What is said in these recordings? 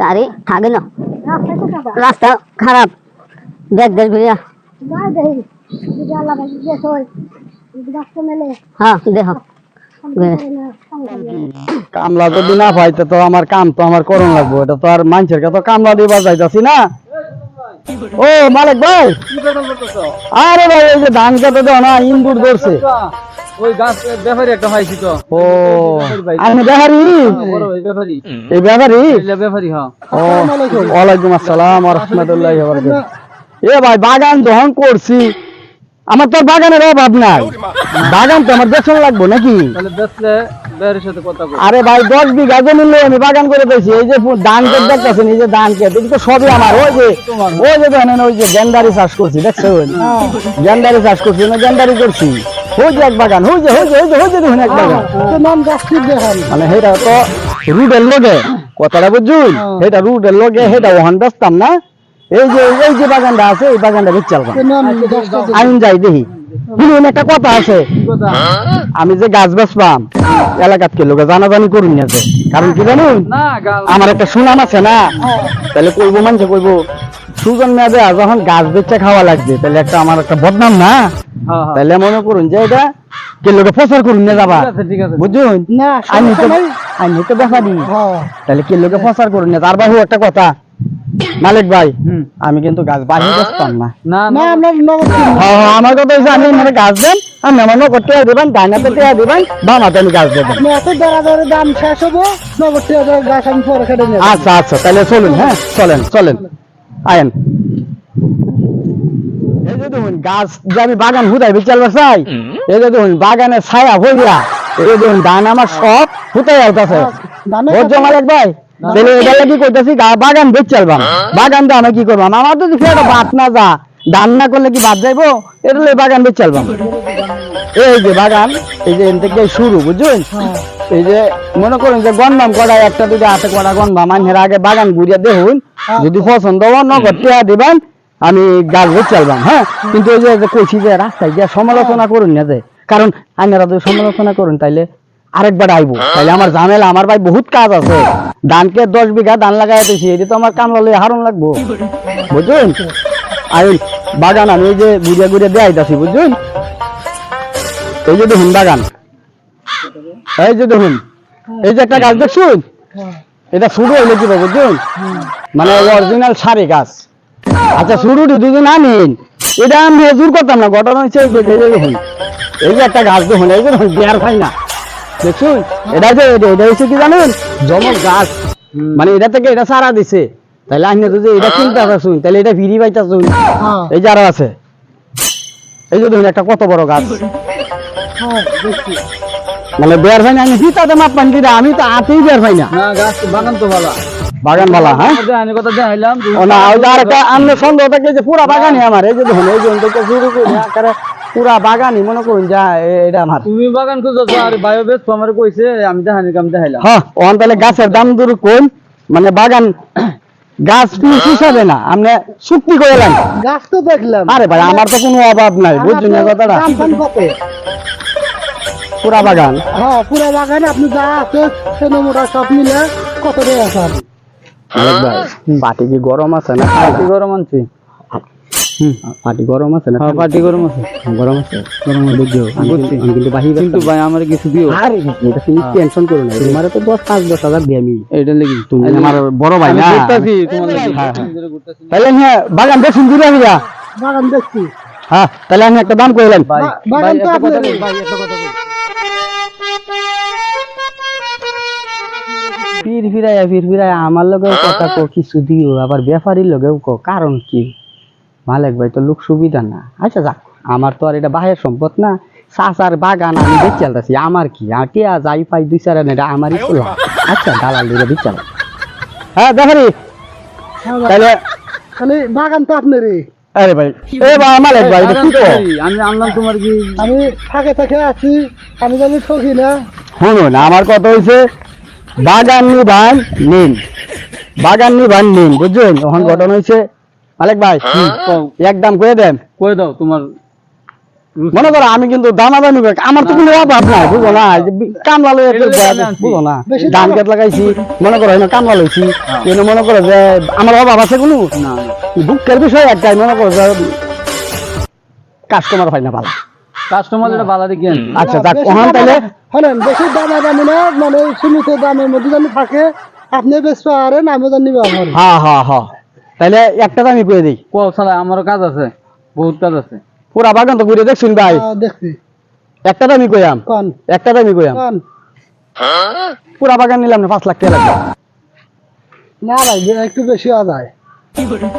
গাড়ি আগে না। রাস্তা খারাপ। দেখ। দেখ। যদি না তো আমার কাম তো আমার লাগবো। তো আর মালিক ভাই। আরে ভাই ধান কাটে দাও না ইন্দুর ধরছে। ওই গাছ ব্যাপারী একটা পাইছি তো। ও আমি ব্যাপারি? ব্যাপারী। এই ব্যাপারি? ব্যাপারী হ্যাঁ। ও ওয়ালাইকুম আসসালাম রাহমাতুল্লাহি এ ভাই বাগান যখন করছি। আমার তো বাগানের অভাব নাই। বাগান তো আমার বেতন লাগবো নাকি? আরে ভাই দশ বিঘা জমি নিয়ে আমি বাগান করে পেয়েছি এই যে ধান ক্ষেত দেখতেছেন এই যে ধান ক্ষেত তো সবই আমার। ওই যে ওই যে ওই যে গেন্ডারি চাষ করছি দেখছেন? গেন্ডারি চাষ করছি না করছি। যে এক বাগান ওই যে ওই যে ওই যে ওই যে দেখুন এক বাগান মানে সেটা তো রুডের লগে কথাটা বুঝুন? সেটা রুডের লগে সেটা ওহান বেচতাম না? এই যে এই যে বাগানটা আছে এই বাগানটা আমি যাই দেখি। একটা কথা আছে। আমি যে গাছ বেচবাম এলাকাত কে লোকে জানাজানি করুন আছে কারণ কি জানুন? আমার একটা সুনাম আছে না? তাহলে কইবো মানুষে কইবো সুজন মেয়াদে যখন গাছ বেচে খাওয়া লাগবে তাহলে একটা আমার একটা বদনাম না? হ্যাঁ হ্যাঁ তাহলে মনে করুন যে এটা কে লোকে প্রচার করুন না যাবা বুঝুন? আমি তো আমি তো ব্যাপারি। তাহলে কে লোকে প্রচার করুন না। তার বাহু একটা কথা। মালিক ভাই আমি কিন্তু গাছ বাহির বেচতাম না। হ্যাঁ, হ্যাঁ, আমার কথা হচ্ছে আমি মানে গাছ দেন আমি আমার নগদ টেয়া দিবেন ডাইনাতে টেয়া দিবেন বামাতে আমি গাছ দেবেন আচ্ছা আচ্ছা তাহলে চলুন হ্যাঁ? চলেন চলেন। আয়েন। দেখুন গাছ যে আমি বাগান হুদাই বিচার চাই এই যে দেখুন বাগানে ছায়া হইয়া এই যে দেখুন ধান আমার সব হুতাই আলতাছে। ওর জমালেক ভাই। তাহলে এটা কি করতেছি? বাগান চালবাম বাগান তো আমি কি করবাম আমার তো দেখি একটা বাদ না যা। ধান না করলে কি বাদ যাইবো? এটা লই বাগান এই যে বাগান এই যে এন থেকে শুরু বুঝছেন? এই যে মনে করুন যে গন্ধাম করা একটা দুটো হাতে করা গন্ধাম মানের আগে বাগান ঘুরিয়ে দেখুন। যদি পছন্দ হয় নগদ টিয়া দিবেন আমি গাছ বেচ চালবাম হ্যাঁ? কিন্তু এই যে যে কইছি যে রাস্তায় গিয়ে সমালোচনা করুন না যে, কারণ আপনারা যদি সমালোচনা করুন, তাইলে আরেকবার আইবো। তাইলে আমার ঝামেলা, আমার ভাই বহুত কাজ আছে। ধানকে দশ বিঘা ধান লাগাই দিয়েছি এটি তো আমার কামলা লইয়া হারণ লাগবো। বুঝুন আইন বাগান আমি এই যে ঘুরিয়ে ঘুরিয়ে দেয়াইতাছি বুঝুন এই যে দেখুন বাগান। এই যে দেখুন, এই যে একটা গাছ দেখছুন? এটা শুরু হইলে কি বুঝুন মানে অরিজিনাল সারি গাছ। আচ্ছা শুরুটি দুদিন আনিন। এটা আমি জোর করতাম না ঘটনা হচ্ছে এই যে- যে দেখুন যে একটা গাছ দেখুন এই যে দেখুন বেয়ার খাই না। দেখছুন এটা যে এটা হচ্ছে কি জানেন? জমক গাছ। মানে এটা থেকে এটা সারা দিছে। তাহলে আমি যদি এটা চিন্তা করছুন তাহলে এটা ফিরি পাইতাছুন। এই যে আরও আছে। এই যে দেখুন একটা কত বড় গাছ। মানে বের ভাই না আমি হিতাতে মাপ পান আমি তো আতেই বের ভাই না। না গাছ বাগান তো ভালো। বাগান বালা হ্যাঁ আমি না ওই সন্দেহ থাকে যে পুরা বাগানই আমার এই যে দেখুন এই যে থেকে শুরু করে আকারে পুরা বাগানই মনে করুন যা এটা আমার। তুমি বাগান খুঁজছো আর বায়ো বেশ আমার কইছে আমি দেখানি কাম দেখাইলাম হ্যাঁ ওখান তাহলে গাছের দাম দূর কোন মানে বাগান গাছ পিস হিসাবে না আপনি চুক্তি করে গাছ তো দেখলাম। আরে ভাই আমার তো কোনো অভাব নাই বুঝছেন কথাটা? পুরা বাগান। হ্যাঁ পুরো বাগানে আপনি যা আছে মোটা সব মিলে কত টাকা আছে? পাটি কি গরম আছে না? গরম আনছি। পাটি গরম আছে না? হ্যাঁ গরম আছে। গরম আছে। গরম বুঝছ? আমি কিন্তু- আমি কিন্তু ভাই আমার কিছু দিও। আরে এটা তুমি টেনশন করো না। তোমার তো দশ পাঁচ দশ হাজার দিয়ে আমি। এইটা লাগি তুমি আমার বড় ভাই না? ঘুরতাছি তোমার লাগি। হ্যাঁ, হ্যাঁ। ঘুরতাছি। তাহলে হ্যাঁ বাগান দেখুন দূরে হইয়া বাগান দেখছি। হ্যাঁ তাহলে আমি একটা দাম কইলাম। ভাই বাগান তো একটা কথা আপনারই। বল, ভাই একটা কথা ফির ফিরাইয়া ফির ফিরাইয়া আমার লগেও কথা কো কিছু দিও। আবার ব্যাপারীর লগেও কো কারণ কি? মালিক ভাই তো লোক সুবিধা না। আচ্ছা যাক আমার তো আর এটা বাহের সম্পদ না। চাচার বাগান আমি দেখতে চালতেছি আমার কি? আর টিয়া যাই পাই দুই চার এটা আমারই তো লাভ। আচ্ছা দালাল দিকে বিচার হ্যাঁ ব্যাপারী তাহলে তাহলে বাগান তো আপনারই। আরে ভাই এ ভাই মালিক ভাই এটা কি কো আমি আনলাম তোমার কি? আমি থাকে থাকে আছি। আমি জানি ঠকি না। শুনুন আমার কথা হয়েছে বাগান নিবান নিন বাগান নিবান নিন বুঝছেন? ওখান ঘটনা হয়েছে। মালিক ভাই কও, এক দাম করে দেন। কই দাও তোমার মনে করো আমি কিন্তু দানা দানি আমার তো কোনো অভাব নাই বুঝো না? কামলা লই। বুঝো না? ধান দানা- খেত লাগাইছি মনে করো এনে কামলা লইছি এনে মনে করো যে আমার অভাব আছে কোনো? না। না। দুঃখের বিষয় একটাই মনে করো যে কাস্টমার পাই না ভালো। কাস্টমার বালা দেখি আচ্ছা যাক বেশি ওখান দামে- তাইলে বেশি দামে দামি না মানে সীমিত দামের মধ্যে যেন থাকে আপনি বেশ পারেন আমি আমার। হ্যাঁ হ্যাঁ হ্যাঁ তাইলে একটা দামি করে দিই? কও শালা আমারও কাজ আছে বহুত কাজ আছে। পুরা বাগান তো ঘুরে দেখছুন ভাই? দেখছি। একটা দামি কইয়াম কন? একটা দামি কইয়াম কন? পুরা বাগান নিলাম না পাঁচ লাখ টাকা লাগবে। না ভাই একটু বেশি হওয়া যায়।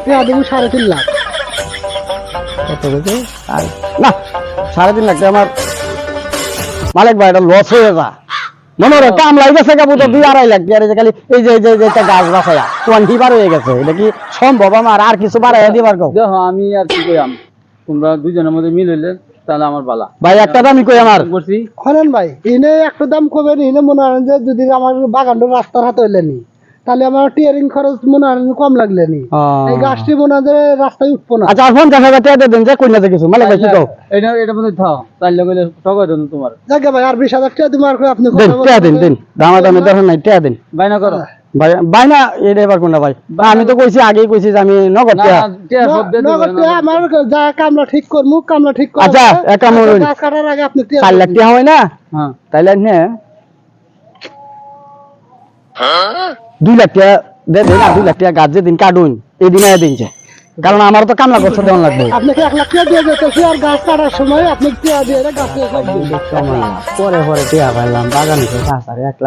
পেঁয়া দেবো সাড়ে তিন লাখ। কত হয়েছে? আর- না লাখ টাকা আমার মালিক ভাই এটা লস হয়ে যা মনে হয় কাম লাগে গেছে কাবু তো দুই আড়াই লাখ এই খালি এই যে এই যে একটা গাছ বাসায়া টোয়েন্টি বার হয়ে গেছে। এটা কি সম্ভব আমার? আর কিছু বাড়াই দিবার কও? দেখো আমি আর কি কইলাম তোমরা দুজনের মধ্যে মিল হইলে তাহলে আমার বালা। ভাই একটা দামি কই আমার? করছি শোনেন ভাই এনে একটু দাম কমে নি এনে মনে হয় যে যদি আমার বাগানটা রাস্তার হাতে হইলে নি। তাহলে আমার টিয়ারিং খরচ মনে হয় কম লাগলে নি। এই গাছটি মনে হয় যে রাস্তায় উঠবো না। আচ্ছা আর পঞ্চাশ হাজার টাকা দেন যে কইনা কিছু মালিক ভাই কও? এটা এটা মধ্যে থাও তাইলে কইলে ঠকাই দেন তোমার। যাকে ভাই আর বিশ হাজার টাকা দিব আর আপনি দিন কথা টাকা দিন। দিন দামা দামি দেখেন নাই টাকা দিন। বাইনা করো। ভাই ভাই না এটা এবার কোনটা ভাই? বা আমি তো কইছি আগেই কইছি যে আমি নগদ টাকা নগদ টাকা আমার যা কামলা ঠিক করব কামলা ঠিক করব। আচ্ছা, এক কাম করুন। গাছ কাটার আগে আপনি টিয়া চার লাখ টাকা হয় না? হ্যাঁ। তাইলে নে। দুই লাখ টাকা দুই লাখ টাকা গাছ যেদিন কাটুন এই দিনে দিনছে। কারণ আমার তো কামলা করছে লাগবে। আপনাকে এক লাখ টাকা দিয়ে যেতেছি আর গাছ কাটার সময় আপনি টাকা দিয়ে গাছ পরে পরে টিয়া পাইলাম বাগান এক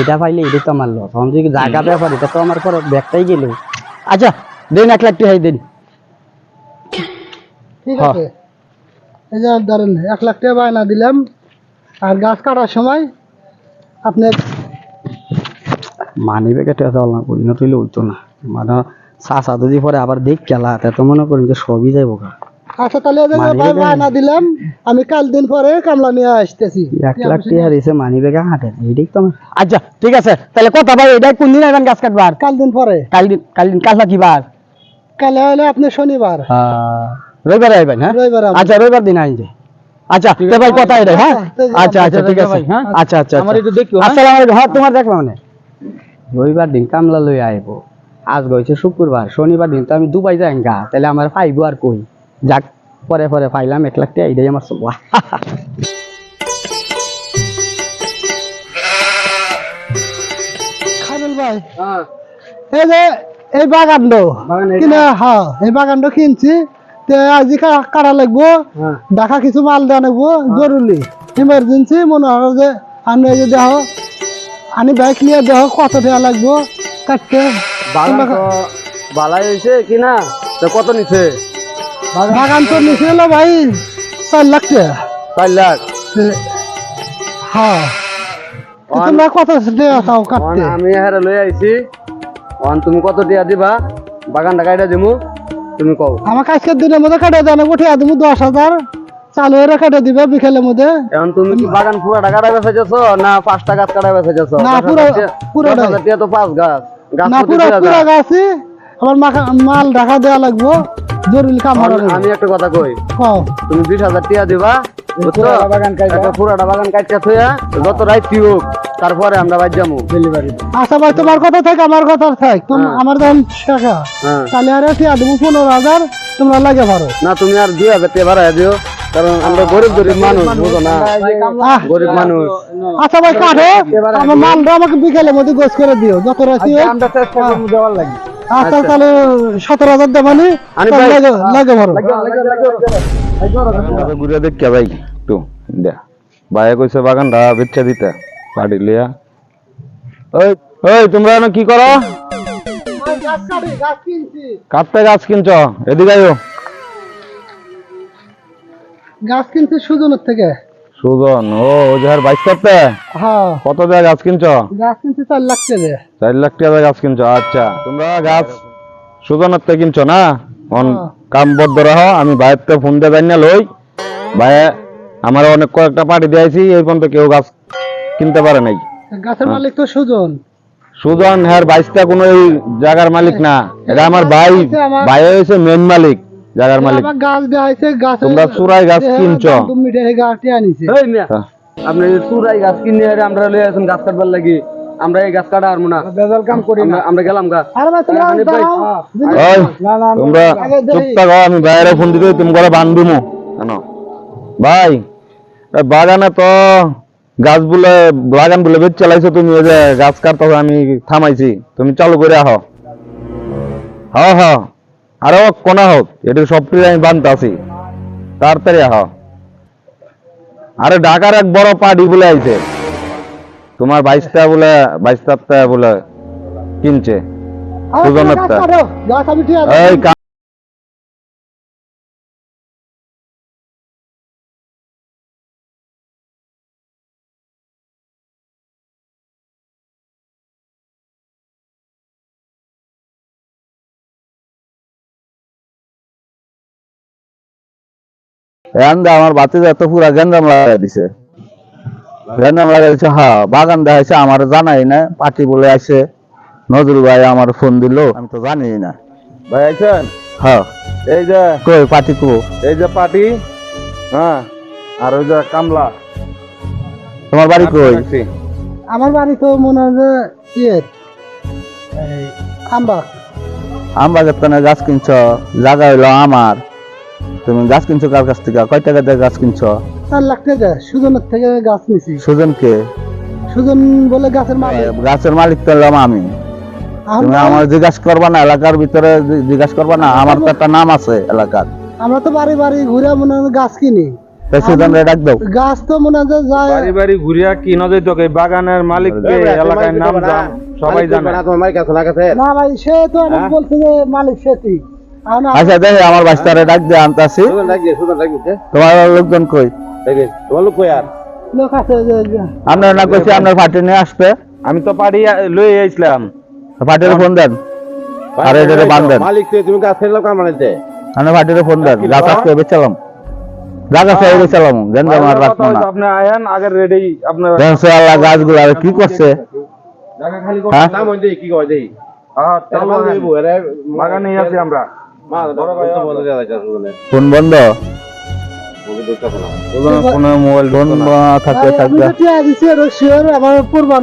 এটা পাইলে এটা তো আমার লস। আমি যদি জায়গা ব্যাপার এটা তো আমার পরে ব্যাগটাই গেল। আচ্ছা দিন এক লাখ টাকা দিন। ঠিক। আছে। এই যে ধরেন এক লাখ টাকা বায়না দিলাম আর গাছ কাটার সময় আপনি মানি ব্যাগে টাকা চাল না করি না তুইলে হইতো না। মানে চাষা যদি পরে আবার দেখ খেলা তা মনে করি যে সবই যাইব গা। আচ্ছা তাহলে ব্যাগে? দিলাম আমি কাল দিন পরে কামলা নিয়ে আসতেছি। এক লাখ টাকা দিছে মানি ব্যাগে হাঁটে। না এইটাই তো আচ্ছা ঠিক আছে তাহলে কথা ভাই এটা কোন দিন আইবেন গাছ কাটবার? কাল দিন পরে। কাল দিন কাল দিন কাল কি বার কালে হলে আপনি শনিবার। রবিবার আইবেন হ্যাঁ? রবিবার আচ্ছা রবিবার দিন আচ্ছা তো ভাই কথা এটা হ্যাঁ? আচ্ছা আচ্ছা ঠিক আছে হ্যাঁ? আচ্ছা আচ্ছা আমার আচ্ছা একটু দেখো হ্যাঁ? আসসালামু আলাইকুম হ্যাঁ তোমার দেখবা মানে রবিবার দিন কামলা লই আইব। আজ গইছে শুক্রবার শনিবার দিন তো আমি দুবাই যাই গা তাহলে আমার পাইবো আর কই? যাক পরে পরে পাইলাম এক লাখ টাকা এইটাই আমার সব। ভাই। হ্যাঁ। এই যে এই বাগানটো বাগান এইটা? হ্যাঁ এই বাগানটো কিনছি। তে আজি কা- কাটা লাগবো? হ্যাঁ। দেখা কিছু মাল দেওয়া লাগবো জরুরি। ইমার্জেন্সি মনে হয় যে আমি যে দেহ আনি বাইক নিয়ে দেহ কত টাকা লাগবো? কাটতে বালাই হয়েছে কি না? তো কত নিছে? বাগান তো নিচে হলো ভাই চার লাখ টাকা। চার লাখ? হ্যাঁ। তোমরা কত টাকা চাও কাটতে আমি হারে লই আইছি। অন তুমি কত টিয়া দিবা? বাগানটা কাইটা দিমু। তুমি কও। আমাকে আজকের দিনের মধ্যে কাটে দেওয়া লাগবো টাকা দেবো দশ হাজার। চালু হয়ে কেটে দিবে বিকেলের মধ্যে। এখন তুমি কি বাগান পুরাটা কাটাই বেসাইছো না পাঁচটা গাছ বেসাইছো না, পুরো-। টিয়া তো পাঁচ গাছ। গাছ না পুরো পুরো গাছি আমার মাল ঢাকা দেওয়া লাগবো জরুরি কাম হবে। আমি- একটা কথা কই। তুমি বিশ হাজার টিয়া দিবা বুঝছ? পুরাটা বাগান কাটতে থইয়া যত রাইতি হোক তারপরে আমরা বাদ যাব ডেলিভারি আচ্ছা ভাই তোমার কথা থাক আমার কথা থাক। তুমি হ্যাঁ। আমার দাম শেখা। হ্যাঁ। তাহলে আর টিয়া দেবো পনেরো হাজার তোমরা লাগে পারো না তুমি আর দুই হাজার টাকা বাড়াই দিও। কারণ আমরা গরিব গরিব মানুষ বুঝো না? গরিব মানুষ। আচ্ছা ভাই কাঠো আমার মালটা আমাকে বিকেলের মধ্যে গোছ করে দিও যত রাশি হোক। আমরা চেষ্টা করব দেওয়ার লাগে। আচ্ছা তাহলে সতেরো হাজার দেবানি। লাগে লাগে পারো ঘুরে দেখিয়া ভাই একটু দে। ভাইয়া কইছে বাগানটা বেচা দিতে। পাড়ি লিয়া ওই ওই তোমরা এখন কি করো? গাছ গাছ কিনছি। কাটতে গাছ কিনছ এদিকে আইও গাছ কিনছি সুজনের থেকে? সুজন ও বাইশ করতে? হ্যাঁ। কত গাছ কিনছ? গাছ কিনছি চার লাখ টাকা। চার লাখ টাকা গাছ কিনছ আচ্ছা। তোমরা গাছ সুজনের থেকে কিনছ না? অন হ্যাঁ। কাম বদ্ধ আমি তো ফোন দিয়ে জানি না লই। ভাইয়া আমার অনেক কয়েকটা পার্টি দিয়েছি এই পর্যন্ত কেউ গাছ কিনতে পারে নাই। গাছের মালিক তো সুজন। সুজন হ্যার বাইশটা কোনো এই জায়গার মালিক না। এটা আমার ভাই। ভাই হয়েছে মেন মালিক। জায়গার মালিক। গাছ দেখাইছে গাছে তোমরা চূড়ায় গাছ কিনছো? তুমি গাছটি আনিছে। এই মিয়া আপনি চুরাই গাছ কিনে আরে আমরা লয়ে আসুন গাছ কাটবার লাগি। আমরা এই গাছ কাটা আরমু না। বেজাল কাম করি না। আমরা- গেলাম গা। আরে ভাই তুমি আরে ভাই, দাঁড়াও। ওই না না তোমরা চুপ থাকো আমি বাইরে ফোন দিতে তুমি করে বান্ধিমু কেন? ভাই এই বাগানে তো গাছ বলে বাগান বলে বেচ চালাইছো তুমি ওই যে গাছ কাটতে আমি থামাইছি। তুমি চালু করে আহ। হ হ আরও কোনা হোক এটা সবটি আমি বানতে আছি তাড়াতাড়ি আহ আরে ঢাকার এক বড় পার্টি বলে আইছে তোমার বাইশটা বলে বাইশটা বলে কিনছে আরে তুমি সুজনের গাছ টা। কাটো। গাছ আমি ঠিক আছে এই এন্দা আমার বাতি এত পুরা গেন্দাম লাগাই দিছে। গেন্দাম লাগাই দিছে হ্যাঁ বাগান দেখাইছে আমার জানাই না পার্টি বলে আছে নজরুল ভাই আমার ফোন দিল আমি তো জানি না। ভাই আইছেন? হ্যাঁ এই যে কই পার্টি কো? এই যে পাটি হ্যাঁ আর ওই যে কামলা। তোমার বাড়ি কই? আমার বাড়ি তো মনে হয় যে ইয়ে এই আম্বা আম বাজার তো গাছ কিনছ জায়গা হইল আমার। তুমি গাছ কিনছো কার কাছ থেকে? কয় টাকা দিয়ে গাছ কিনছো? চার লাখ টাকা। সুজনের থেকে গাছ নিছি। সুজনকে সুজন বলে গাছের মালিক। গাছের মালিক তো হলাম আমি। তুমি আমার জিজ্ঞাসা করবা না এলাকার ভিতরে জিজ্ঞাসা করবা না আমার তো একটা নাম আছে এলাকার। আমরা তো বাড়ি বাড়ি ঘুরে মনে গাছ কিনি। তাই সুজনরে ডাক দাও। গাছ তো মনে হয় যে যায় বাড়ি বাড়ি ঘুরিয়া কি? নজর বাগানের মালিককে এলাকায় নাম জান সবাই জানে। না ভাই সে তো অনেক বলছে যে মালিক সেটি আচ্ছা দেখে আমার বাচ্চারে ডাক দিয়ে আনতাছি। তোমার লোকজন কই? লোক আপনার না কইছি আপনার পার্টি নিয়ে আসবে? আমি তো পাড়ি লই আইছিলাম। পার্টির ফোন দেন। আর এটা বান দেন। মালিক তুমি গাছ পার্টির ফোন দেন। আজকে বেচালাম আর কি করছে? জায়গা খালি হ্যাঁ? হ্যাঁ চলো বাগানে। আছি আমরা। ফোন বন্ধ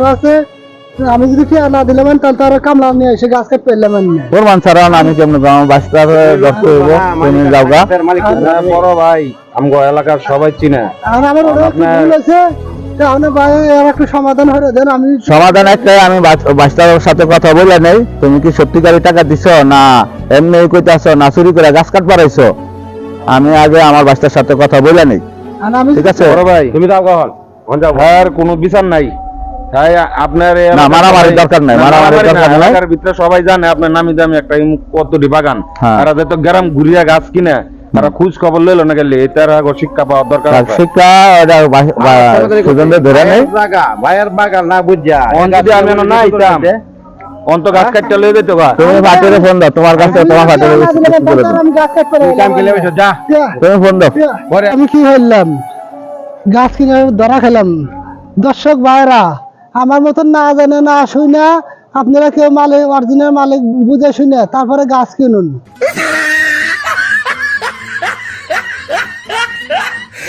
আমি আমি যদি টিয়া না দিলাম তাহলে তারা কামলা নিয়ে এসে গাছ কাট পেলাম না ছাড়া আমি কেমন আমার বাচ্চার দশটা হইব তুমি যাও গা। হ্যাঁ, বড় ভাই এলাকার সবাই চিনে। আর আমার একটু একটু সমাধান হয়ে দেন আমি সমাধান একটাই আমি বাচ- বাচ্চার সাথে কথা বলে নেই। তুমি কি সত্যিকারী টাকা দিছ? না। এমনি কইতাছ না চুরি করে গাছ কাট পারাইছো আমি আগে আমার বাচ্চার সাথে কথা বলে নেই। ঠিক আছে? বড় ভাই। তুমি যাও কখন? আর কোনো বিচার নাই। তাই আপনার না, মারামারির দরকার নাই, মারামারির দরকার নাই। এলাকার ভিতরে সবাই জানে আপনার নামি দামি একটা কতটি বাগান। হ্যাঁ। আর তো গ্রাম ঘুরিয়া গাছ কিনে তারা খোঁজ খবর লইলো না গেলে এটার আগে শিক্ষা পাওয়ার দরকার আর শিক্ষা এটা বা- বা- সুজনদের ধরে নেই। ভাইয়ের বাগান না বুঝা। যদি আমি না আইতাম অন্ত গাছ কাটতে লই দিতে গা। তুমি ফাটিরে ফোন দাও তোমার কাছে তোমার ফাটিরে করে দাও। আমি গাছ কাট পেলাম যা। তুমি ফোন দাও। আমি কি হইলাম গাছ কিনে ধরা খেলাম। দর্শক ভাইরা আমার মতন না জানে না শুনে না আপনারা কেউ মালিক অরিজিনাল মালিক বুঝে শুনে তারপরে গাছ কিনুন।